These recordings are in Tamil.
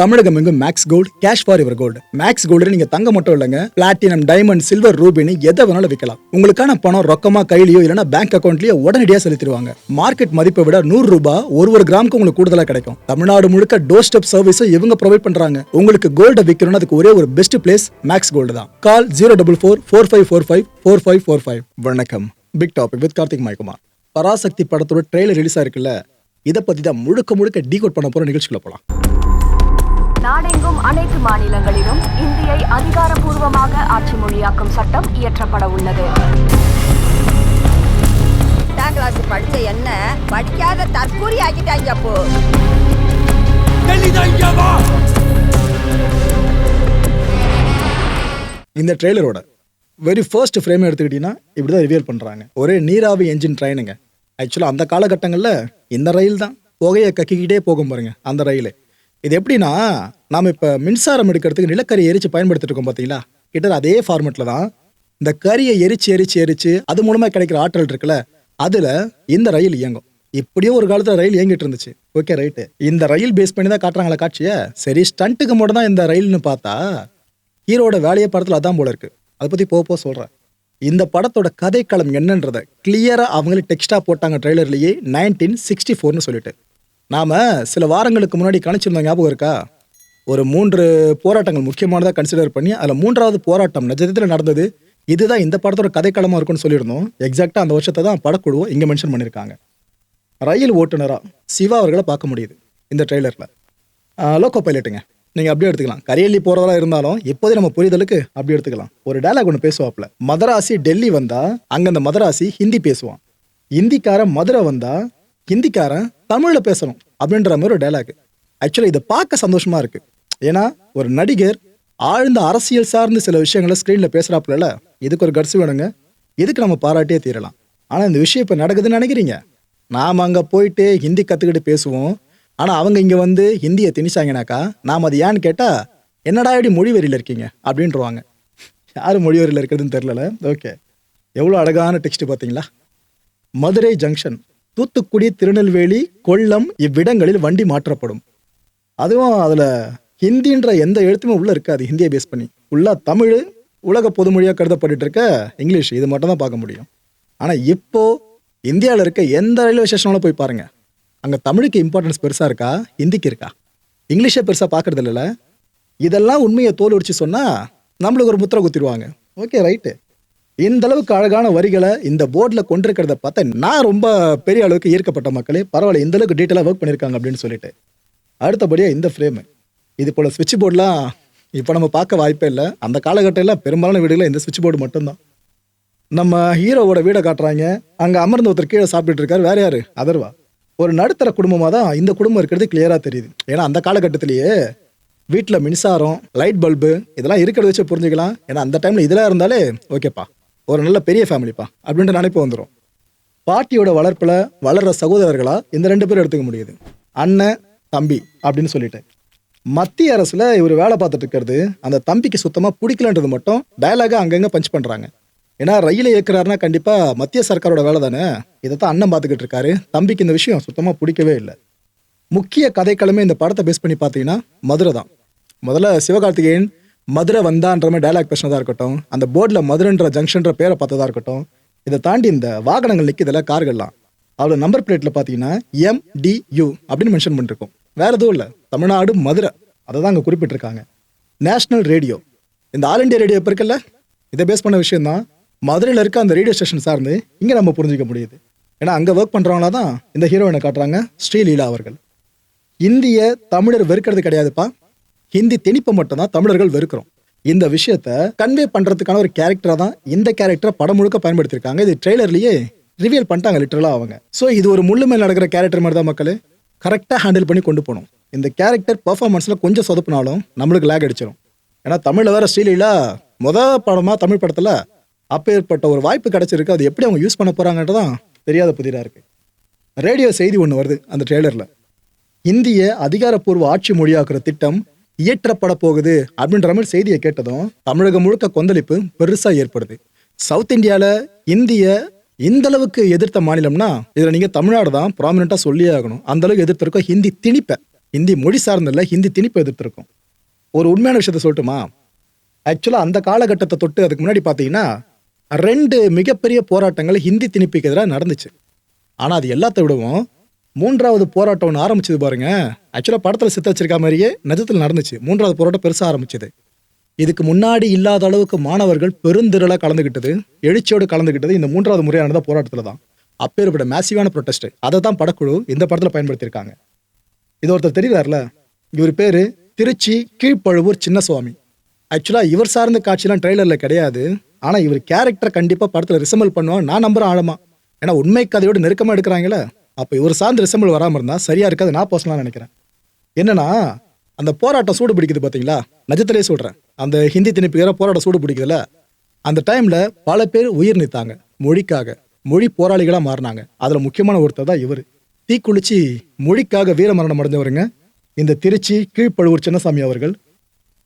தமிழகம் எங்கும் மேக்ஸ் கோல்டு கேஷ் ஃபார் இவர் கோல்டு மேக்ஸ் கோல்டு நீங்க தங்க மட்டும் இல்லைங்க. பிளாட்டினம் டைமண்ட் சில்வர் ரூபினி எதை வேணாலும் விற்கலாம் உங்களுக்கான பணம் ரொக்கமா கையிலயோ இல்லைன்னா பேங்க் அக்கௌண்ட்லயோ உடனடியாக செலுத்திடுவாங்க. மார்க்கெட் மதிப்பை விட நூறு ரூபாய் ஒரு ஒரு கிராமுக்கு உங்களுக்கு கூடுதலா கிடைக்கும். தமிழ்நாடு முழுக்க டோர் ஸ்டெப் சர்வீஸும் இவங்க ப்ரொவைட் பண்றாங்க. உங்களுக்கு கோல்ட விற்கணும்னு அதுக்கு ஒரே ஒரு பெஸ்ட் பிளேஸ் மேக்ஸ் கோல்டு தான். Call zero double four four five four five four five four five வணக்கம். பிக் டாபிக் வித் கார்த்திக் மாய்குமார் பராசக்தி படத்தோட ட்ரெயிலர் ரிலீஸ் ஆயிருக்குல்ல இதை பத்தி தான் முழுக்க முழுக்க டீகோட் பண்ண போற நிகழ்ச்சிக்குள்ள போலாம். நாடெங்கும் அனைத்து மாநிலங்களிலும் இந்தியை அதிகாரப்பூர்வமாக ஆட்சி மொழியாக்கும் சட்டம் இயற்றப்பட உள்ளது. எட்டாம் கிளாஸ் படிச்ச என்ன? படிக்காத தற்கூரி ஆக்கிட்டாங்க அப்போ. இந்த ட்ரெய்லரோட வெரி ஃபர்ஸ்ட் ஃப்ரேம் எடுத்துக்கிட்டீங்கன்னா இப்படி தான் ரிவியல் பண்ணுறாங்க ஒரே நீராவி என்ஜின் ட்ரெயினுங்க ஆக்சுவலாக அந்த காலகட்டங்களில் இந்த ரயில் தான். புகையை கக்கிக்கிட்டே போகும் பாருங்க அந்த ரயில். இது எப்படின்னா நாம் இப்போ மின்சாரம் எடுக்கிறதுக்கு நிலக்கரி எரிச்சு பயன்படுத்திட்டு இருக்கோம் பார்த்தீங்களா கிட்ட அதே ஃபார்மெட்டில் தான் இந்த கரியை எரிச்சு எரிச்சு எரிச்சு அது மூலமாக கிடைக்கிற ஆற்றல் இருக்குல்ல அதில் இந்த ரயில் இயங்கும். இப்படியும் ஒரு காலத்தில் ரயில் இயங்கிட்டு இருந்துச்சு. ஓகே ரைட்டு இந்த ரயில் பேஸ் பண்ணி தான் காட்டுறாங்களா காட்சியை. சரி ஸ்டண்ட்டுக்கு மட்டும் தான் இந்த ரயில்னு பார்த்தா ஹீரோட வேலையை படத்தில் அதான் போல இருக்கு. அதை பற்றி போக போக சொல்கிறேன் இந்த படத்தோட கதைக்களம் என்னன்றதை கிளியராக அவங்களே டெக்ஸ்டாக போட்டாங்க ட்ரெய்லர்லேயே நைன்டீன் சிக்ஸ்டி ஃபோர்னு சொல்லிட்டு. நாம் சில வாரங்களுக்கு முன்னாடி கணிச்சிருந்தோம் ஞாபகம் இருக்கா? ஒரு மூன்று போராட்டங்கள் முக்கியமானதாக கன்சிடர் பண்ணி அதில் மூன்றாவது போராட்டம் நிஜத்தில் நடந்தது. இதுதான் இந்த படத்தோட கதைக்களமாக இருக்கும்னு சொல்லியிருந்தோம். எக்ஸாக்டாக அந்த வருஷத்தை தான் படக்குழுவை இங்கே மென்ஷன் பண்ணியிருக்காங்க. ரயில் ஓட்டுநராக சிவா அவர்களை பார்க்க முடியுது இந்த ட்ரெய்லரில் லோக்கோ பைலட்டுங்க நீங்கள் அப்படியே எடுத்துக்கலாம். கரியல்லி போகிறதா இருந்தாலும் இப்போதே நம்ம புரிதலுக்கு அப்படி எடுத்துக்கலாம். ஒரு டைலாக் ஒன்று பேசுவாப்பில் மதராசி டெல்லி வந்தால் அங்கே அந்த மதராசி ஹிந்தி பேசுவான். ஹிந்திக்காரன் மதுரை வந்தால் ஹிந்திக்காரன் தமிழில் பேசணும் அப்படின்ற மாதிரி ஒரு டைலாக் ஆக்சுவலாக இதை பார்க்க சந்தோஷமா இருக்கு. ஏன்னா ஒரு நடிகர் ஆழ்ந்த அரசியல் சார்ந்து சில விஷயங்களை ஸ்க்ரீனில் பேசுகிறாப்புல இதுக்கு ஒரு கட்ஸ் வேணுங்க. இதுக்கு நம்ம பாராட்டியே தீரலாம். ஆனால் இந்த விஷயம் இப்போ நடக்குதுன்னு நினைக்கிறீங்க? நாம் அங்கே போயிட்டு ஹிந்தி கற்றுக்கிட்டு பேசுவோம். ஆனால் அவங்க இங்கே வந்து ஹிந்தியை திணிச்சாங்கனாக்கா நாம் அது ஏன்னு கேட்டால் என்னடா இப்படி மொழிவெறியில் இருக்கீங்க? அப்படின்றவாங்க யார் மொழிவெறியில் இருக்கிறதுன்னு தெரிலல ஓகே எவ்வளோ அழகான டெக்ஸ்ட் பார்த்தீங்களா? மதுரை ஜங்ஷன் தூத்துக்குடி திருநெல்வேலி கொல்லம் இவ்விடங்களில் வண்டி மாற்றப்படும். அதுவும் அதில் ஹிந்தின்ற எந்த எழுத்துமே உள்ளே இருக்காது ஹிந்தியை பேஸ் பண்ணி. ஃபுல்லாக தமிழ் உலக பொதுமொழியாக கருதப்பட்டு இருக்க இங்கிலீஷ். இது மட்டும் தான் பார்க்க முடியும். ஆனால் இப்போ இந்தியாவில் இருக்க எந்த ரயில்வே ஸ்டேஷனாலும் போய் பாருங்க. அங்கே தமிழுக்கு இம்பார்ட்டன்ஸ் பெருசாக இருக்கா? ஹிந்திக்கு இருக்கா? இங்கிலீஷே பெருசாக பார்க்குறது இல்லைல்ல இதெல்லாம் உண்மையை தோல் உரிச்சு சொன்னால் நம்மளுக்கு ஒரு முத்திரை குத்திடுவாங்க. ஓகே ரைட்டு இந்த அளவுக்கு அழகான வரிகளை இந்த போர்டில் கொண்டிருக்கிறத பார்த்தா நான் ரொம்ப பெரிய அளவுக்கு ஈர்க்கப்பட்ட மக்களே. பரவாயில்ல இந்த அளவுக்கு டீட்டெயிலாக ஒர்க் பண்ணியிருக்காங்க அப்படின்னு சொல்லிட்டு. அடுத்தபடியாக இந்த ஃப்ரேமு இது போல் சுவிட்ச் போர்டெலாம் இப்போ நம்ம பார்க்க வாய்ப்பே இல்லை. அந்த காலகட்டத்தில் பெரும்பாலான வீடுகளில் இந்த சுவிட்ச் போர்டு மட்டும்தான். நம்ம ஹீரோவோட வீடை காட்டுறாங்க. அங்கே அமர்ந்த ஒருத்தர் கீழே சாப்பிட்டுட்டு இருக்காரு. வேற யாரு? அதர்வா. ஒரு நடுத்தர குடும்பமாக தான் இந்த குடும்பம் இருக்கிறது கிளியராக தெரியுது. ஏன்னா அந்த காலகட்டத்திலேயே வீட்டில் மின்சாரம் லைட் பல்பு இதெல்லாம் இருக்கிறத வச்சு புரிஞ்சுக்கலாம். ஏன்னா அந்த டைமில் இதெல்லாம் இருந்தாலே ஓகேப்பா ஒரு நல்ல பெரிய ஃபேமிலிப்பா அப்படின்ற நினைப்பு வந்துடும் பாட்டியோட வளர்ப்பில் வளர்ற சகோதரர்களா இந்த ரெண்டு பேரும் எடுத்துக்க முடியுது. அண்ணன் தம்பி அப்படின்னு சொல்லிட்டு. மத்திய அரசில் இவர் வேலை பார்த்துட்டு இருக்கிறது அந்த தம்பிக்கு சுத்தமாக பிடிக்கலன்றது மட்டும் டயலாக அங்கங்கே பஞ்ச் பண்ணுறாங்க ஏன்னா ரயிலை இயக்குறாருன்னா கண்டிப்பாக மத்திய சர்க்காரோட வேலை தானே? இதை தான் அண்ணன் பார்த்துக்கிட்டு இருக்காரு. தம்பிக்கு இந்த விஷயம் சுத்தமாக பிடிக்கவே இல்லை. முக்கிய கதைக்களமே இந்த படத்தை பேஸ் பண்ணி பார்த்தீங்கன்னா மதுரை தான். முதல்ல சிவகார்த்திகேயன் மதுரை வந்தான்ற மாதிரி டைலாக் பேசினதாக இருக்கட்டும் அந்த போர்டில் மதுரைன்ற ஜங்ஷன்ற பேரை பார்த்ததா இருக்கட்டும் இதை தாண்டி இந்த வாகனங்கள் நிற்கிதுல கார்கள்லாம். அவரோட நம்பர் பிளேட்டில் பார்த்தீங்கன்னா எம்டியூ அப்படின்னு மென்ஷன் பண்ணிருக்கோம். வேற எதுவும் இல்லை. தமிழ்நாடு மதுரை. அதை தான் அங்கே குறிப்பிட்டிருக்காங்க. நேஷனல் ரேடியோ இந்த ஆல் இண்டியா ரேடியோ இப்போ இருக்குல்ல? இதை பேஸ் பண்ண விஷயந்தான் மதுரையில் இருக்க அந்த ரேடியோ ஸ்டேஷன் சார்ந்து இங்கே நம்ம புரிஞ்சிக்க முடியுது. ஏன்னா அங்கே ஒர்க் பண்ணுறவங்களா தான் இந்த ஹீரோயினை காட்டுறாங்க ஸ்ரீலீலா அவர்கள். இந்திய தமிழர் வெறுக்கிறது கிடையாதுப்பா. ஹிந்தி திணிப்பை மட்டும்தான் தமிழர்கள் வெறுக்கிறோம். இந்த விஷயத்த கன்வே பண்றதுக்கான ஒரு கேரக்டரா தான் இந்த கேரக்டரை படம் முழுக்க பயன்படுத்தியிருக்காங்க. இது ட்ரெய்லர்லயே ரிவியல் பண்ணிட்டாங்க லிட்டரலா அவங்க. ஸோ இது ஒரு முள்ளு மேல் நடக்கிற கேரக்டர் மாதிரி தான் மக்கள். கரெக்டாக ஹேண்டில் பண்ணி கொண்டு போகணும். இந்த கேரக்டர் பர்ஃபார்மன்ஸில் கொஞ்சம் சொதப்பினாலும் நம்மளுக்கு லேக் அடிச்சிடும் ஏன்னா தமிழில் வேற ஸ்ரீலீலா முத படமாக தமிழ் படத்தில் அப்பேற்பட்ட ஒரு வாய்ப்பு கிடச்சிருக்கு. அது எப்படி அவங்க யூஸ் பண்ண போறாங்கன்றதான் தெரியாத புதிராக இருக்குது ரேடியோ செய்தி ஒன்று வருது அந்த ட்ரெய்லரில் இந்திய அதிகாரப்பூர்வ ஆட்சி மொழியாக்குற திட்டம் இயற்றப்பட போகுது அப்படின்ற மாதிரி செய்தியை கேட்டதும் தமிழகம் முழுக்க கொந்தளிப்பு பெருசா ஏற்படுது. சவுத் இந்தியால இந்திய இந்த அளவுக்கு எதிர்த்த மாநிலம்னா இதுல நீங்க தமிழ்நாடு தான் ப்ராமினெண்ட்டாக சொல்லியே ஆகணும். அந்த அளவுக்கு எதிர்த்திருக்கோம் ஹிந்தி திணிப்பை ஹிந்தி மொழி சார்ந்தில்ல ஹிந்தி திணிப்பு எதிர்த்திருக்கும். ஒரு உண்மையான விஷயத்த சொல்லட்டுமா? ஆக்சுவலாக அந்த காலகட்டத்தை தொட்டு அதுக்கு முன்னாடி பார்த்தீங்கன்னா ரெண்டு மிகப்பெரிய போராட்டங்கள் ஹிந்தி திணிப்புக்கு எதிராக நடந்துச்சு. ஆனால் அது எல்லாத்த விடவும் மூன்றாவது போராட்டம் ஒன்று ஆரம்பிச்சது பாருங்க. ஆக்சுவலாக படத்தில் சித்த வச்சிருக்க மாதிரியே நிஜத்தில் நடந்துச்சு. மூன்றாவது போராட்டம் பெருசாக ஆரம்பிச்சது. இதுக்கு முன்னாடி இல்லாத அளவுக்கு மாணவர்கள் பெருந்திரளாக கலந்துக்கிட்டது எழுச்சியோடு கலந்துக்கிட்டது இந்த மூன்றாவது முறையானதா போராட்டத்தில் தான். அப்பேற்பட்ட மேசிவான ப்ரொட்டஸ்ட் அதை தான் படக்குழு இந்த படத்தில் பயன்படுத்தியிருக்காங்க. இது ஒருத்தர் தெரியுறாருல? இவர் பேர் திருச்சி கீழ்ப்பழுவூர் சின்னசுவாமி. ஆக்சுவலாக இவர் சார்ந்த காட்சிலாம் ட்ரெய்லரில் கிடையாது. ஆனால் இவர் கேரக்டர் கண்டிப்பாக படத்தில் ரிசம்பிள் பண்ணுவான் நான் நம்புகிறேன் ஆழமா. ஏன்னா உண்மை கதையோடு நெருக்கமாக எடுக்கிறாங்களே. அப்போ இவர் சார்ந்த ரிசம்பிள் வராமல் இருந்தால் சரியாக இருக்காது நான் பர்சனலாக நினைக்கிறேன். என்னன்னா அந்த போராட்டம் சூடு பிடிக்குது பார்த்தீங்களா நஜத்திலே சொல்கிறேன் அந்த ஹிந்தி திணிப்புகிற போராட்டம் சூடு பிடிக்குதுல்ல அந்த டைமில் பல பேர் உயிர் நித்தாங்க மொழிக்காக. மொழி போராளிகளாக மாறினாங்க. அதில் முக்கியமான ஒருத்தர் தான் இவர். தீக்குளிச்சு மொழிக்காக வீரமரணம் அடைஞ்சவருங்க இந்த திருச்சி கீழ்ப்பழுவூர் சின்னசாமி அவர்கள்.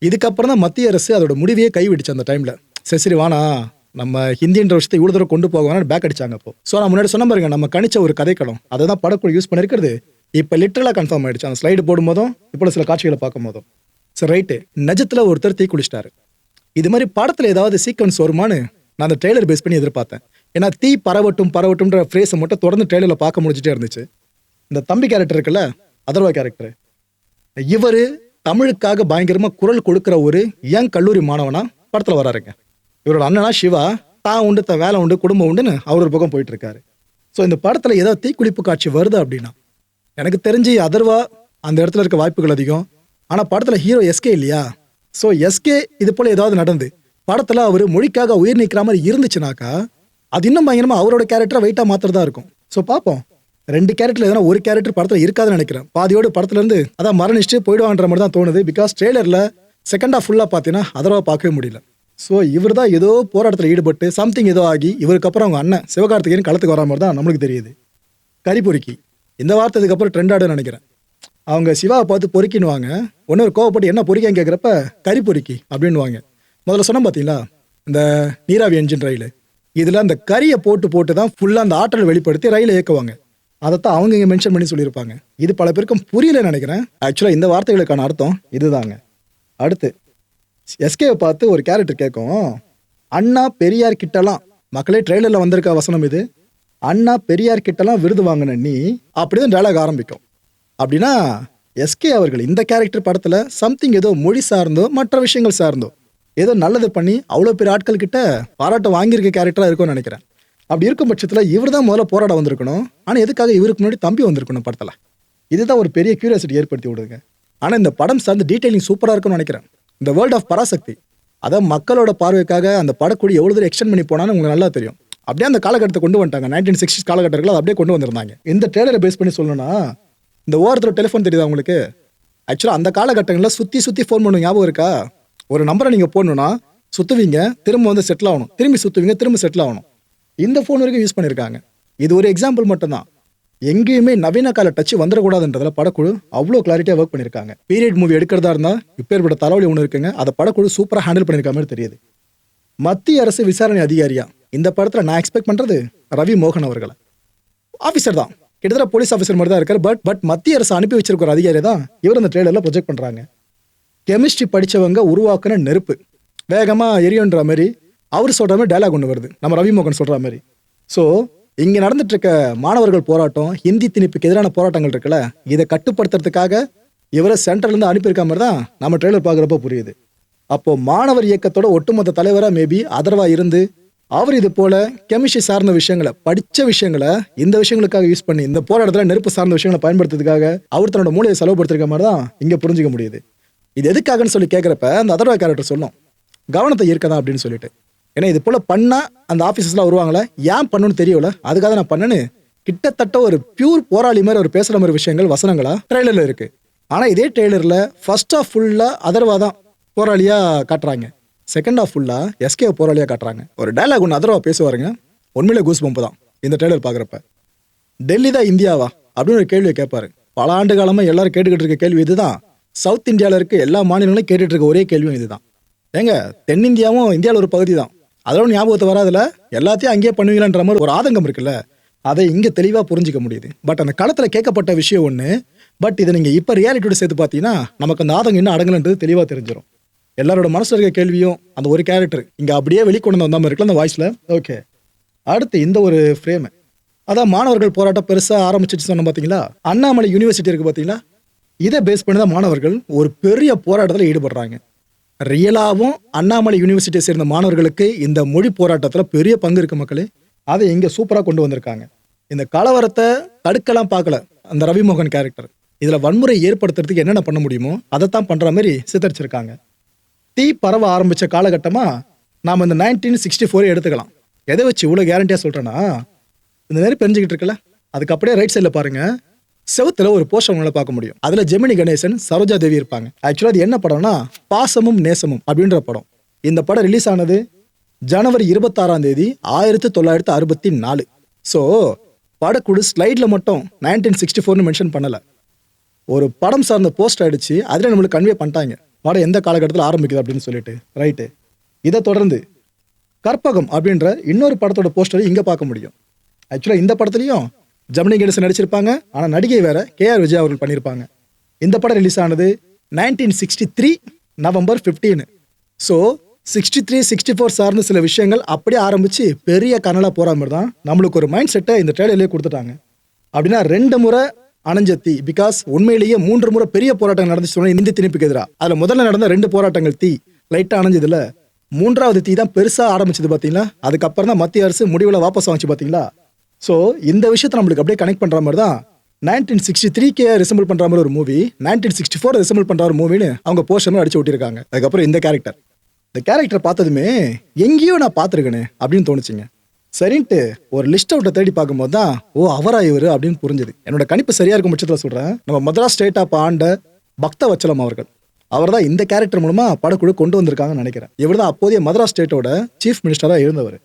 இதுக்கப்புறம் தான் மத்திய அரசு அதோட முடிவையே கைவிடுச்சு அந்த டைமில் சரி சரி வானா நம்ம ஹிந்தின்ற விஷயத்தை இவ்வளோ தூரம் கொண்டு போகணும் பேக் அடிச்சாங்க அப்போ. ஸோ நான் முன்னாடி சொன்ன பாருங்க நம்ம கணிச்ச ஒரு கதைக்களம். அதை தான் படக்குழு யூஸ் பண்ணிருக்கிறது. இப்போ லிட்டரலாக கன்ஃபார்ம் ஆயிடுச்சு. அந்த ஸ்லைடு போடும் போதும் இப்போ சில காட்சிகளை பார்க்கும் போதும் சரி ரைட்டு நிஜத்தில் ஒருத்தர் தீ குளிச்சிட்டாரு. இது மாதிரி படத்தில் ஏதாவது சீக்வன்ஸ் வருமானு நான் அந்த ட்ரெய்லர் பேஸ் பண்ணி எதிர்பார்த்தேன். ஏன்னா தீ பரவட்டும் பரவட்டும்ன்ற ஃப்ரேஸை மட்டும் தொடர்ந்து ட்ரெய்லரில் பார்க்க முடிஞ்சிட்டே இருந்துச்சு. இந்த தம்பி கேரக்டர் இருக்குல்ல அதர்வா கேரக்டர் இவர் தமிழுக்காக பயங்கரமாக குரல் கொடுக்குற ஒரு யங் கல்லூரி மாணவனா படத்தில் வராருங்க. இவரோட அண்ணனா சிவா தான் உண்டு தன் வேலை உண்டு குடும்பம் உண்டுன்னு அவர் ஒரு பக்கம் போயிட்டு இருக்காரு ஸோ இந்த படத்தில் ஏதாவது தீக்குளிப்பு காட்சி வருது அப்படின்னா எனக்கு தெரிஞ்சு அதர்வா அந்த இடத்துல இருக்க வாய்ப்புகள் அதிகம். ஆனால் படத்தில் ஹீரோ எஸ்கே இல்லையா? ஸோ எஸ்கே இது போல் ஏதாவது நடந்து படத்தில் அவர் மொழிக்காக உயிர் நிற்கிற மாதிரி இருந்துச்சுனாக்கா அது இன்னும் பயங்கரமாக அவரோட கேரக்டரை வெயிட்டாக மாத்திரதா இருக்கும். ஸோ பார்ப்போம் ரெண்டு கேரக்டர் எதனா ஒரு கேரக்டர் படத்தில் இருக்காதுன்னு நினைக்கிறேன். பாதியோடு படத்துலேருந்து அதான் மரணிச்சுட்டு போயிடுவான்ற மாதிரி தான் தோணுது. பிகாஸ் ட்ரெய்லரில் செகண்டாக ஃபுல்லாக பார்த்தீங்கன்னா அதர்வா பார்க்கவே முடியல. ஸோ இவர் தான் ஏதோ போராட்டத்தில் ஈடுபட்டு சம்திங் ஏதோ ஆகி இவருக்கு அப்புறம் அவங்க அண்ணன் சிவகார்த்திகேயன் களத்துக்கு வர மாதிரி தான் நம்மளுக்கு தெரியுது. கறி பொறுக்கி. இந்த வார்த்தை இதுக்கப்புறம் ட்ரெண்ட் ஆடுன்னு நினைக்கிறேன். அவங்க சிவாவை பார்த்து பொறுக்கின்னுவாங்க. ஒன்று ஒரு கோவப்பட்டு என்ன பொறிக்கான்னு கேட்குறப்ப கறி பொறுக்கி அப்படின்னுவாங்க. முதல்ல சொன்னோம் பார்த்தீங்களா இந்த நீராவி என்ஜின் ரயில். இதில் அந்த கறியை போட்டு போட்டு தான் ஃபுல்லாக அந்த ஆற்றல் வெளிப்படுத்தி ரயிலை இயக்குவாங்க. அதைத்தான் அவங்க இங்கே மென்ஷன் பண்ணி சொல்லியிருப்பாங்க. இது பல பேருக்கும் புரியலன்னு நினைக்கிறேன். ஆக்சுவலாக இந்த வார்த்தைகளுக்கான அர்த்தம் இதுதாங்க. அடுத்து எஸ்கேவை பார்த்து ஒரு கேரக்டர் கேட்கும். அண்ணா பெரியார் கிட்டலாம். மக்களே ட்ரெய்லரில் வந்திருக்க வசனம் இது. அண்ணா பெரியார் கிட்டலாம் விருது வாங்கின நீ அப்படிதான் டயலாக் ஆரம்பிக்கும். அப்படின்னா எஸ்கே அவர்கள் இந்த கேரக்டர் படத்தில் சம்திங் ஏதோ மொழி சார்ந்தோ மற்ற விஷயங்கள் சார்ந்தோ ஏதோ நல்லது பண்ணி அவ்வளோ பெரிய ஆட்கள் கிட்ட பாராட்டம் வாங்கியிருக்க கேரக்டராக இருக்கும்னு நினைக்கிறேன். அப்படி இருக்கும் பட்சத்தில் இவர் தான் முதல்ல போராட வந்திருக்கணும். ஆனால் எதுக்காக இவருக்கு முன்னாடி தம்பி வந்திருக்கணும் படத்தில்? இதுதான் ஒரு பெரிய கியூரியாசிட்டி ஏற்படுத்தி விடுங்க ஆனால் இந்த படம் சார்ந்த டீட்டெயிலிங் சூப்பராக இருக்கும்னு நினைக்கிறேன். இந்த வேர்ல்ட் ஆஃப் பராசக்தி அதான் மக்களோட பார்வைக்காக அந்த படக்குடி எவ்வளோ தூரம் எக்ஸ்டெண்ட் பண்ணி போனான்னு உங்களுக்கு நல்லா தெரியும். அப்படியே அந்த காலகட்டத்தை கொண்டு வந்துட்டாங்க. நைன்டீன் சிக்ஸ்டி காலகட்டத்தில் அதை அப்படியே கொண்டு வந்திருந்தாங்க. இந்த ட்ரெய்லரை பேஸ் பண்ணி சொல்லணும்னா இந்த ஓரத்தில் டெலிஃபோன் தெரியுதா உங்களுக்கு? ஆக்சுவலாக அந்த காலகட்டங்களில் சுற்றி சுற்றி ஃபோன் பண்ணுங்க ஞாபகம் இருக்கா? ஒரு நம்பரை நீங்கள் போடணும்னா சுற்றுவீங்க திரும்ப வந்து செட்டில் ஆகணும். திரும்பி சுற்றுவீங்க திரும்ப செட்டில் ஆகணும். இந்த ஃபோன் வரைக்கும் யூஸ் பண்ணியிருக்காங்க இது ஒரு எக்ஸாம்பிள் மட்டும்தான். எங்கேயுமே நவீன கால டச் வந்துடக்கூடாதுன்றதுல படக்குழு அவ்வளோ கிளாரிட்டியாக ஒர்க் பண்ணியிருக்காங்க பீரியட் மூவி எடுக்கிறதா இருந்தால் இப்பேற்பட்ட தலைவலி ஒன்று இருக்குங்க. அதை படக்குழு சூப்பராக ஹேண்டில் பண்ணியிருக்க மாதிரி தெரியுது. மத்திய அரசு விசாரணை அதிகாரியா? இந்த படத்தில் நான் எக்ஸ்பெக்ட் பண்ணுறது ரவி மோகன் அவர்களை. ஆஃபீஸர் தான். கிட்டத்தட்ட போலீஸ் ஆஃபீஸர் மாதிரி தான் இருக்கார். பட் பட் மத்திய அரசு அனுப்பி வச்சிருக்கிற அதிகாரி தான் இவர் அந்த ட்ரெய்லரில் ப்ரொஜெக்ட் பண்ணுறாங்க கெமிஸ்ட்ரி படித்தவங்க உருவாக்குன நெருப்பு. வேகமாக எரியுன்ற மாதிரி அவர் சொல்கிற மாதிரி டைலாக் ஒன்று வருது. நம்ம ரவி மோகன் சொல்கிற மாதிரி. ஸோ இங்கே நடந்துட்டு இருக்க மாணவர்கள் போராட்டம் ஹிந்தி திணிப்புக்கு எதிரான போராட்டங்கள் இருக்குல்ல இதை கட்டுப்படுத்துறதுக்காக இவரை சென்ட்ரல்லேருந்து அனுப்பியிருக்க மாதிரி தான் நம்ம ட்ரெய்லர் பார்க்குறப்ப புரியுது. அப்போ மாணவர் இயக்கத்தோட ஒட்டுமொத்த தலைவராக மேபி அதர்வா இருந்து அவர் இது போல கெமிஸ்ட்ரி சார்ந்த விஷயங்களை படிச்ச விஷயங்களை இந்த விஷயங்களுக்காக யூஸ் பண்ணி இந்த போராட்டத்தில் நெருப்பு சார்ந்த விஷயங்களை பயன்படுத்துறதுக்காக அவர் தன்னோட மூலையை செலவுபடுத்திருக்க மாதிரி தான் இங்கே புரிஞ்சுக்க முடியுது. இது எதுக்காகன்னு சொல்லி கேட்குறப்ப அந்த அதர்வா கேரக்டர் சொல்லும். கவனத்தை ஈர்க்கதான் அப்படின்னு சொல்லிட்டு. ஏன்னா இது போல பண்ணா அந்த ஆஃபீஸஸ்லாம் வருவாங்களே? ஏன் பண்ணணும்னு தெரியல அதுக்காக நான் பண்ணேன்னு கிட்டத்தட்ட ஒரு பியூர் போராளி மாதிரி ஒரு பேசுற மாதிரி விஷயங்கள் வசனங்களா ட்ரெய்லர்ல இருக்கு. ஆனா இதே ட்ரெய்லர்ல ஃபர்ஸ்ட் ஆஃப் ஃபுல்லா அதர்வா தான் போராளியா காட்டுறாங்க. செகண்ட் ஆஃப் ஃபுல்லா எஸ்கே போராளியா காட்டுறாங்க. ஒரு டைலாக் ஒன்று அதர்வா பேசுவாருங்க. உண்மையிலே கூஸ் பம்பு தான் இந்த ட்ரெய்லர் பார்க்குறப்ப. டெல்லி தான் இந்தியாவா? அப்படின்னு ஒரு கேள்வியை கேட்பாரு. பல ஆண்டு காலமா எல்லாரும் கேட்டுக்கிட்டு இருக்க கேள்வி இதுதான். சவுத் இந்தியாவில் இருக்க எல்லா மாநிலங்களும் கேட்டுட்டு இருக்க ஒரே கேள்வியும் இதுதான். ஏங்க தென்னிந்தியாவும் இந்தியாவில் ஒரு பகுதி தான். அதெல்லாம் ஞாபகத்தை வராதுல. எல்லாத்தையும் அங்கேயே பண்ணுவீங்களான்ற மாதிரி ஒரு ஆதங்கம் இருக்குல்ல. அதை இங்கே தெளிவாக புரிஞ்சிக்க முடியுது. பட் அந்த களத்தில் கேட்கப்பட்ட விஷயம் ஒன்று பட் இதை நீங்கள் இப்போ ரியாலிட்டியோட சேர்த்து பார்த்தீங்கன்னா நமக்கு அந்த ஆதங்கம் என்ன அடங்கலன்றது தெளிவாக தெரிஞ்சிடும் எல்லாரோட மனசில் இருக்க கேள்வியும் அந்த ஒரு கேரக்டர் இங்கே அப்படியே வெளிக்கொண்டு வந்த மாதிரி இருக்குல்ல அந்த வாய்ஸில் ஓகே அடுத்து இந்த ஒரு ஃப்ரேமு அதான் மாணவர்கள் போராட்டம் பெருசாக ஆரம்பிச்சிட்டு சொன்னோம் பார்த்தீங்களா அண்ணாமலை யூனிவர்சிட்டி இருக்கு பார்த்தீங்களா இதை பேஸ் பண்ணி தான் மாணவர்கள் ஒரு பெரிய போராட்டத்தில் ஈடுபடுறாங்க. ரியலாகவும் அண்ணாமலை யூனிவர்சிட்டியை சேர்ந்த மாணவர்களுக்கு இந்த மொழி போராட்டத்தில் பெரிய பங்கு இருக்கு மக்களே. அதை இங்கே சூப்பராக கொண்டு வந்திருக்காங்க. இந்த கலவரத்தை தடுக்கலாம் பார்க்கல அந்த ரவிமோகன் கேரக்டர் இதில் வன்முறை ஏற்படுத்துறதுக்கு என்னென்ன பண்ண முடியுமோ அதைத்தான் பண்ணுற மாதிரி சித்தரிச்சிருக்காங்க. தீ பரவ ஆரம்பிச்ச காலகட்டமாக நாம் இந்த நைன்டீன் சிக்ஸ்டி ஃபோர் எடுத்துக்கலாம். எதை வச்சு இவ்வளோ கேரண்டியாக சொல்கிறேன்னா இந்த மாதிரி பெஞ்சுக்கிட்டு இருக்குல்ல அதுக்கு அப்படியே ரைட் சைடில் பாருங்கள் செவத்துல ஒரு போஸ்டர் உங்களை பார்க்க முடியும். அதுல ஜெமினி கணேசன் சரோஜா தேவி இருப்பாங்க. ஆக்சுவலாக அது என்ன படம்னா பாசமும் நேசமும் அப்படின்ற படம். இந்த படம் ரிலீஸ் ஆனது ஜனவரி இருபத்தாறாம் தேதி ஆயிரத்தி தொள்ளாயிரத்தி அறுபத்தி நாலு. ஸோ படக்குழு ஸ்லைடில் மட்டும் நைன்டீன் சிக்ஸ்டி ஃபோர்னு மென்ஷன் பண்ணலை. ஒரு படம் சார்ந்த போஸ்ட் அடிச்சு அதில் நம்மளுக்கு கன்வே பண்ணிட்டாங்க. படம் எந்த காலகட்டத்தில் ஆரம்பிக்குது அப்படின்னு சொல்லிட்டு. ரைட்டு இதை தொடர்ந்து கற்பகம் அப்படின்ற இன்னொரு படத்தோட போஸ்டரை இங்கே பார்க்க முடியும். ஆக்சுவலாக இந்த படத்துலையும் ஜமினி கணேசன் நடிச்சிருப்பாங்க. ஆனால் நடிகை வேற கேஆர் விஜய் அவர்கள் பண்ணியிருப்பாங்க இந்த படம் ரிலீஸ் ஆனது nineteen sixty three November fifteen so sixty three sixty four சார்ந்த சில விஷயங்கள் அப்படியே ஆரம்பித்து பெரிய கனலாக போகிற மாதிரி தான் நம்மளுக்கு ஒரு மைண்ட் செட்டை இந்த ட்ரெயிலர்லேயே கொடுத்துட்டாங்க. அப்படின்னா ரெண்டு முறை அணைஞ்ச தீ பிகாஸ் உண்மையிலேயே மூன்று முறை பெரிய போராட்டம் நடந்துச்சு சொன்னா இந்தி திணிப்புக்கு எதிராக அதில் முதல்ல நடந்த ரெண்டு போராட்டங்கள் தீ லைட்டாக அணைஞ்சதில். மூன்றாவது தீ தான் பெருசாக ஆரம்பிச்சது பார்த்தீங்களா அதுக்கப்புறம் தான் மத்திய அரசு முடிவில் வாபஸ் வாங்கிச்சு பார்த்தீங்களா ஸோ இந்த விஷயத்தை நம்மளுக்கு அப்படியே கனெக்ட் பண்ணுற மாதிரி தான் nineteen sixty three K resemble பண்ணுற மாதிரி ஒரு movie nineteen sixty four resemble பண்ணுற ஒரு மூவின்னு அவங்க போஸ்டர் அடிச்சு விட்டிருக்காங்க அதுக்கப்புறம் இந்த கேரக்டர் இந்த கேரக்டர் பார்த்ததுமே எங்கேயோ நான் பார்த்துருக்கேனே அப்படின்னு தோணுச்சுங்க. சரின்ட்டு ஒரு லிஸ்ட் அவுட்டை தேடி பார்க்கும்போது தான் ஓ அவரா இவர்? அப்படின்னு புரிஞ்சுது. என்னோட கணிப்பு சரியா இருக்கும் பட்சத்தில் சொல்கிறேன் நம்ம மதராஸ் ஸ்டேட்டாக பாண்ட பக்த வச்சலம் அவர்கள். அவர் தான் இந்த கேரக்டர் மூலமாக படக்குழு கொண்டு வந்திருக்காங்கன்னு நினைக்கிறேன். இவர் தான் அப்போதைய மதராஸ் ஸ்டேட்டோட சீஃப் மினிஸ்டராக இருந்தவர்.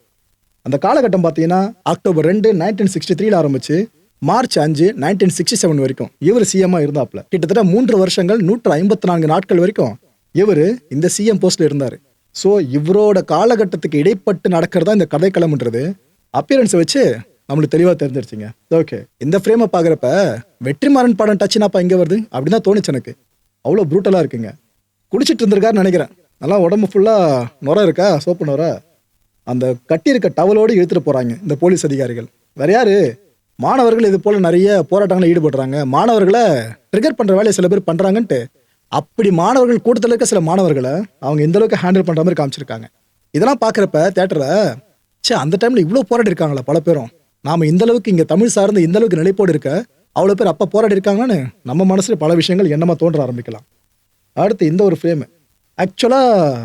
அந்த காலகட்டம் பார்த்தீங்கன்னா அக்டோபர் ரெண்டு நைன்டீன் சிக்ஸ்டி த்ரீல ஆரம்பிச்சு மார்ச் அஞ்சு நைன்டீன் சிக்ஸ்டி செவன் வரைக்கும் இவர் சிஎம்மா இருந்தாப்ல கிட்டத்தட்ட மூன்று வருஷங்கள் நூற்று ஐம்பத்தி நான்கு நாட்கள் வரைக்கும் இவர் இந்த சிஎம் போஸ்ட்ல இருந்தார். ஸோ இவரோட காலகட்டத்துக்கு இடைப்பட்டு நடக்கிறதா இந்த கதைக்களம்ன்றது அப்பியரன்ஸை வச்சு நம்மளுக்கு தெளிவாக தெரிஞ்சிருச்சுங்க. ஓகே இந்த ஃப்ரேமை பார்க்குறப்ப வெற்றிமாறன் படம் டச்சுனாப்பா இங்கே வருது? அப்படின்னு தான் தோணுச்சு எனக்கு. அவ்வளோ ப்ரூட்டலாக இருக்குங்க. குடிச்சிட்டு இருந்திருக்காருன்னு நினைக்கிறேன். நல்லா உடம்பு ஃபுல்லாக நுர இருக்கா? சோப்பு நுரை அந்த கட்டியிருக்க டவலோடு இழுத்துட்டு போகிறாங்க இந்த போலீஸ் அதிகாரிகள். வேற யாரு? மாணவர்கள் இது போல் நிறைய போராட்டங்களில் ஈடுபடுறாங்க. மாணவர்களை ட்ரிகர் பண்ணுற வேலையை சில பேர் பண்ணுறாங்கன்ட்டு அப்படி மாணவர்கள் கூட்டத்தில் இருக்க சில மாணவர்களை அவங்க இந்த அளவுக்கு ஹேண்டில் பண்ணுற மாதிரி காமிச்சிருக்காங்க. இதெல்லாம் பார்க்குறப்ப தேட்டரில் ச்சே அந்த டைமில் இவ்வளோ போராடி இருக்காங்களா பல பேரும். நாம் இந்த அளவுக்கு இங்கே தமிழ் சார்ந்த இந்த அளவுக்கு நிலைப்போடு இருக்க அவ்வளோ பேர் அப்போ போராடி இருக்காங்கன்னு நம்ம மனசில் பல விஷயங்கள் எண்ணமாக தோன்ற ஆரம்பிக்கலாம். அடுத்து இந்த ஒரு ஃப்ரேமு ஆக்சுவலாக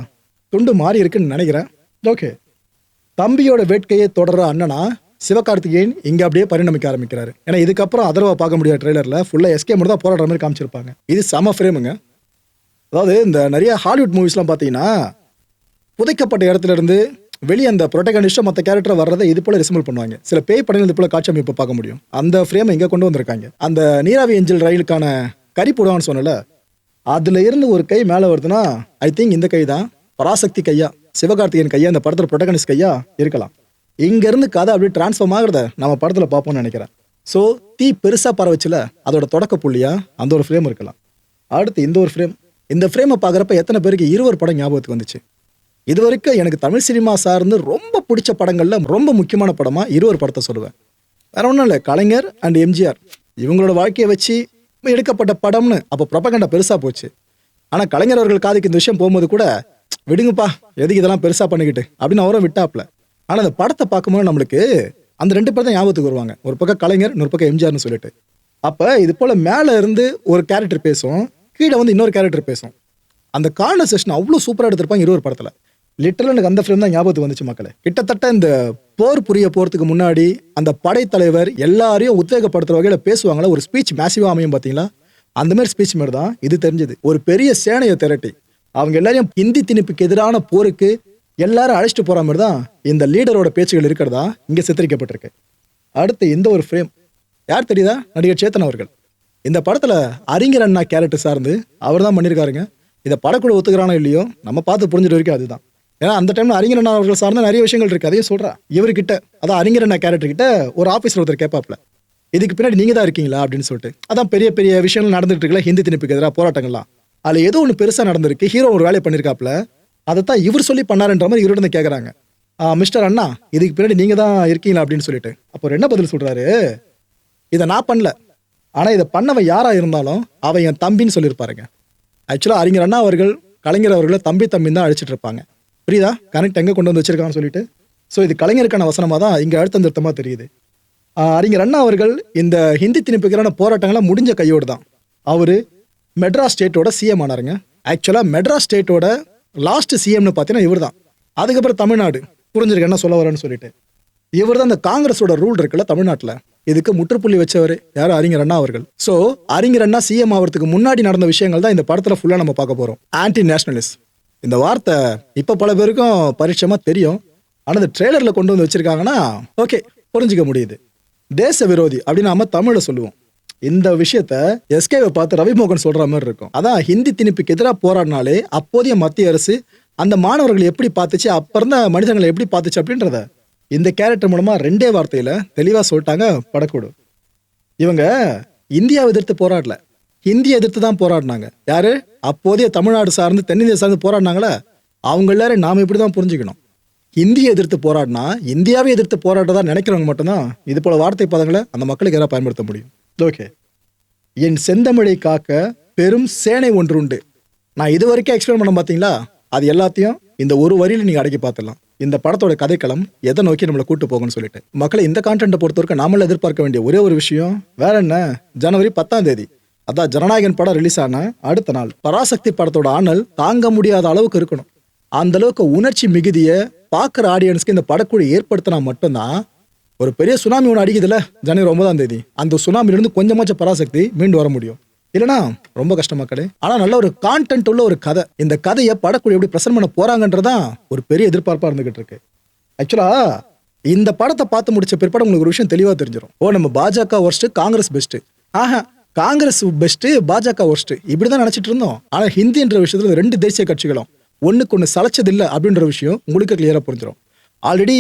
துண்டு மாறி இருக்குன்னு நினைக்கிறேன். ஓகே தம்பியோட வேட்கையை தொடர்ற அண்ணனா சிவகார்த்திகேயன் இங்க அப்படியே பரிணமிக்க ஆரம்பிக்கிறாரு. ஏன்னா இதுக்கப்புறம் அதர்வா பார்க்க முடியாத ட்ரெய்லர்ல ஃபுல்லா எஸ்கே மட்டும் தான் போராடுற மாதிரி காமிச்சிருப்பாங்க. இது செம ஃப்ரேமுங்க அதாவது இந்த நிறைய ஹாலிவுட் மூவிஸ்லாம் பார்த்தீங்கன்னா புதைக்கப்பட்ட இடத்துல இருந்து வெளியே அந்த ப்ரொட்டகனிஸ்டும் மற்ற கேரக்டர் வர்றதை இது போல ரிசம்பிள் பண்ணுவாங்க. சில பேய் படங்கள் இது போல காட்சி அமைப்பு பார்க்க முடியும். அந்த ஃப்ரேமை இங்கே கொண்டு வந்திருக்காங்க. அந்த நீராவி எஞ்சில் ரயிலுக்கான கறி போடுவான்னு சொன்னல அதுல இருந்து ஒரு கை மேலே வருதுன்னா ஐ திங்க் இந்த கை தான் பராசக்தி கையா. சிவகார்த்திகேயன் கையா இந்த படத்தில் ப்ரொட்டகனிஸ்ட் கையா இருக்கலாம். இங்க இருந்து கதை அப்படியே டிரான்ஸ்ஃபார்ம் ஆகுறத நம்ம படத்துல பார்ப்போம்னு நினைக்கிறேன். ஸோ தீ பெருசா பரவச்சுல அதோட தொடக்க புள்ளியா அந்த ஒரு ஃப்ரேம் இருக்கலாம். அடுத்து இந்த ஒரு ஃப்ரேம் இந்த ஃப்ரேமை பார்க்குறப்ப எத்தனை பேருக்கு இருவர் படம் ஞாபகத்துக்கு வந்துச்சு? இது வரைக்கும் எனக்கு தமிழ் சினிமா சார்ந்து ரொம்ப பிடிச்ச படங்களில் ரொம்ப முக்கியமான படமாக இருவர் படத்தை சொல்லுவேன். வேற ஒன்றும் இல்லை கலைஞர் அண்ட் எம்ஜிஆர் இவங்களோட வாழ்க்கையை வச்சு எடுக்கப்பட்ட படம்னு அப்போ ப்ரொபகண்டா பெருசாக போச்சு. ஆனால் கலைஞர் அவர்கள் காதுக்கு இந்த விஷயம் போகும்போது கூட விடுங்கப்பா எதுக்கு இதெல்லாம் பெருசா பண்ணிக்கிட்டு? அப்படின்னு அவரும் விட்டாப்ல ஆனா அந்த படத்தை பார்க்கும்போது நம்மளுக்கு அந்த ரெண்டு பேர் தான் ஞாபகத்துக்கு வருவாங்க. ஒரு பக்கம் கலைஞர் இன்னொரு பக்கம் எம்ஜிஆர்னு சொல்லிட்டு. அப்ப இது போல மேல இருந்து ஒரு கேரக்டர் பேசும் கீழே வந்து இன்னொரு கேரக்டர் பேசும். அந்த கான்வர்சேஷன் அவ்வளோ சூப்பராக எடுத்திருப்பாங்க இருவர் படத்தில். லிட்டரல் எனக்கு அந்த ஃபிலிம் தான் ஞாபகத்துக்கு வந்துச்சு மக்களே. கிட்டத்தட்ட இந்த போர் புரிய போகிறதுக்கு முன்னாடி அந்த படைத்தலைவர் எல்லாரையும் உத்வேகப்படுத்துகிற வகையில் பேசுவாங்களா ஒரு ஸ்பீச் மேசிவாக அமையும் பார்த்தீங்களா அந்த மாதிரி ஸ்பீச் மாதிரி தான் இது தெரிஞ்சது. ஒரு பெரிய சேனையை திரட்டி அவங்க எல்லாரையும் இந்தி திணிப்புக்கு எதிரான போருக்கு எல்லாரும் அழைச்சிட்டு போற மாதிரி தான் இந்த லீடரோட பேச்சுகள் இருக்கிறதா இங்கே சித்தரிக்கப்பட்டிருக்கு. அடுத்து இந்த ஒரு ஃப்ரேம் யார் தெரியுதா? நடிகர் சேத்தன் அவர்கள். இந்த படத்துல அறிஞர் அண்ணா கேரக்டர் சார்ந்து அவர் தான் பண்ணியிருக்காருங்க இதை படக்குழு ஒத்துக்கிறானோ இல்லையோ நம்ம பார்த்து புரிஞ்சுட்டு வரைக்கும் அதுதான். ஏன்னா அந்த டைம்ல அறிஞர் அண்ணா அவர்கள் சார்ந்த நிறைய விஷயங்கள் இருக்கு. அதையும் சொல்றா. இவர்கிட்ட அதான் அறிஞர் அண்ணா கேரக்டர் கிட்ட ஒரு ஆபீஸ்ல ஒருத்தர் கேட்பாப்ல இதுக்கு பின்னாடி நீங்க தான் இருக்கீங்களா? அப்படின்னு சொல்லிட்டு. அதான் பெரிய பெரிய விஷயங்கள் நடந்துட்டு இருக்குல்ல ஹிந்தி திணிப்புக்கு எதிராக போராட்டங்கள்லாம். அதில் ஏதோ ஒன்று பெருசாக நடந்திருக்கு. ஹீரோ ஒரு வேலையை பண்ணியிருக்காப்ல அதை தான் இவர் சொல்லி பண்ணாருன்ற மாதிரி இவர்கிட்ட கேட்குறாங்க மிஸ்டர் அண்ணா இதுக்கு பின்னாடி நீங்கள் தான் இருக்கீங்களா? அப்படின்னு சொல்லிட்டு. அப்போ என்ன பதில் சொல்கிறாரு இதை நான் பண்ணல. ஆனால் இதை பண்ணவன் யாராக இருந்தாலும் அவன் என் தம்பின்னு சொல்லியிருப்பாருங்க. ஆக்சுவலாக அறிஞர் அண்ணா அவர்கள் கலைஞர் அவர்களை தம்பி தம்பின்னு தான் அழைச்சிட்டு இருப்பாங்க. புரியுதா? கனெக்ட் எங்கே கொண்டு வந்து வச்சிருக்கான்னு சொல்லிட்டு. ஸோ இது கலைஞருக்கான வசனமாக தான் இங்கே அழுத்தம் திருத்தமாக தெரியுது. அறிஞர் அண்ணா அவர்கள் இந்த ஹிந்தி திணிப்புக்கான போராட்டங்கள்லாம் முடிஞ்ச கையோடு தான். அவர் மெட்ராஸ் ஸ்டேட்டோட சிஎம் ஆனாருங்க. ஆக்சுவலாக மெட்ராஸ் ஸ்டேட்டோட லாஸ்ட் சிஎம்னு பார்த்தீங்கன்னா இவர் தான் அதுக்கப்புறம் தமிழ்நாடு. புரிஞ்சிருக்கு என்ன சொல்ல வரேன்னு சொல்லிட்டு. இவர் தான் இந்த காங்கிரஸோட ரூல் இருக்குல்ல தமிழ்நாட்டில். இதுக்கு முற்றுப்புள்ளி வச்சவர் யாரும் அறிஞர் அண்ணா அவர்கள். ஸோ அறிஞர் அண்ணா சிஎம் ஆகிறதுக்கு முன்னாடி நடந்த விஷயங்கள் தான் இந்த படத்தில் ஃபுல்லாக நம்ம பார்க்க போகிறோம் ஆன்டி நேஷனலிஸ்ட் இந்த வார்த்தை இப்போ பல பேருக்கும் பரிச்சயமாக தெரியும். ஆனால் இந்த ட்ரெய்லரில் கொண்டு வந்து வச்சுருக்காங்கன்னா ஓகே புரிஞ்சுக்க முடியுது. தேச விரோதி அப்படின்னு நாம தமிழில் சொல்லுவோம். இந்த விஷயத்த எஸ்கேவை பார்த்து ரவிமோகன் சொல்ற மாதிரி இருக்கும். அதான் ஹிந்தி திணிப்புக்கு எதிராக போராடினாலே அப்போதைய மத்திய அரசு அந்த மாணவர்கள் எப்படி பார்த்துச்சு அப்போ இருந்த மனிதர்களை எப்படி பார்த்துச்சு அப்படின்றத இந்த கேரக்டர் மூலமா ரெண்டே வார்த்தையில தெளிவா சொல்லிட்டாங்க படக்கூடு. இவங்க இந்தியாவை எதிர்த்து போராடல. ஹிந்தியை எதிர்த்து தான் போராடினாங்க. யாரு? அப்போதைய தமிழ்நாடு சார்ந்து தென்னிந்தியா சார்ந்து போராடினாங்களா அவங்க எல்லாரும் நாம இப்படி தான் புரிஞ்சுக்கணும். ஹிந்தியை எதிர்த்து போராடினா இந்தியாவை எதிர்த்து போராடுறதா நினைக்கிறவங்க மட்டும்தான் இது போல வார்த்தை பதங்களை அந்த மக்களுக்கு எதாவது பயன்படுத்த முடியும். ஓகே. என் செந்தமிழை காக்க பெரும் சேனை ஒன்று உண்டு நான் இது வரைக்கும் எக்ஸ்பிளைன் பண்ண பார்த்தீங்களா அது எல்லாத்தையும் இந்த ஒரு வரியில நீங்கள் அடக்கி பார்த்துடலாம். இந்த படத்தோட கதைக்களம் எதை நோக்கி நம்மளை கூட்டு போகணும்னு சொல்லிட்டு. மக்களை இந்த கான்டென்ட்டை பொறுத்தவரைக்கும் நாமளும் எதிர்பார்க்க வேண்டிய ஒரே ஒரு விஷயம் வேற என்ன? ஜனவரி பத்தாம் தேதி. அதான் ஜனநாயகன் படம் ரிலீஸ் ஆன அடுத்த நாள். பராசக்தி படத்தோட ஆனல் தாங்க முடியாத அளவுக்கு இருக்கணும். அந்த அளவுக்கு உணர்ச்சி மிகுதியை பார்க்குற ஆடியன்ஸ்க்கு இந்த படக்குழு ஏற்படுத்தினா மட்டும்தான் ஒரு பெரிய சுனாமி ஒன்று அடிக்குதுல்ல ஜனவரி ஒன்பதாம் தேதி. அந்த சுனாமிலிருந்து கொஞ்சமாச்சும் பராசக்தி மீண்டு வர முடியும். இல்லைனா ரொம்ப கஷ்டம் மக்களே. ஆனா நல்ல ஒரு கான்டென்ட் உள்ள ஒரு கதை. இந்த கதையை படக்குழு எப்படி பிரசன்ட் பண்ண போறாங்கன்றதான் ஒரு பெரிய எதிர்பார்ப்பா இருந்துகிட்டு இருக்கு. ஆக்சுவலா இந்த படத்தை பார்த்து முடிச்ச பிற்பாடு உங்களுக்கு ஒரு விஷயம் தெளிவா தெரிஞ்சிடும் ஓ நம்ம பாஜக ஒர்ஸ்ட் காங்கிரஸ் பெஸ்ட் ஆஹா காங்கிரஸ் பெஸ்ட் பாஜக ஒர்ஸ்ட் இப்படிதான் நினைச்சிட்டு இருந்தோம். ஆனா ஹிந்தின்ற விஷயத்துல ரெண்டு தேசிய கட்சிகளும் ஒண்ணுக்கு ஒண்ணு சளைச்சது இல்லை அப்படின்ற விஷயம் உங்களுக்கு கிளியரா புரிஞ்சிடும் ஆல்ரெடி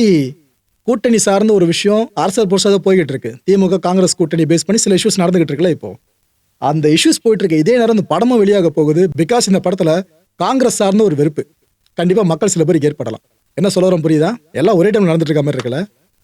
கூட்டணி சார்ந்த ஒரு விஷயம் அரசியல் புதுசாக போய்கிட்டு இருக்கு திமுக காங்கிரஸ் கூட்டணி பேஸ் பண்ணி சில இஷ்யூஸ் நடந்துகிட்டு இருக்குல்ல இப்போ. அந்த இஷ்யூஸ் போயிட்டு இருக்கு இதே நேரம் இந்த படமும் வெளியாக போகுது. பிகாஸ் இந்த படத்துல காங்கிரஸ் சார்ந்த ஒரு வெறுப்பு. கண்டிப்பா மக்கள் சில பேருக்கு ஏற்படலாம். என்ன சொல்ல வரோம் புரியுதா? எல்லாம் ஒரே டைம் நடந்துட்டு இருக்க மாதிரி இருக்குல்ல.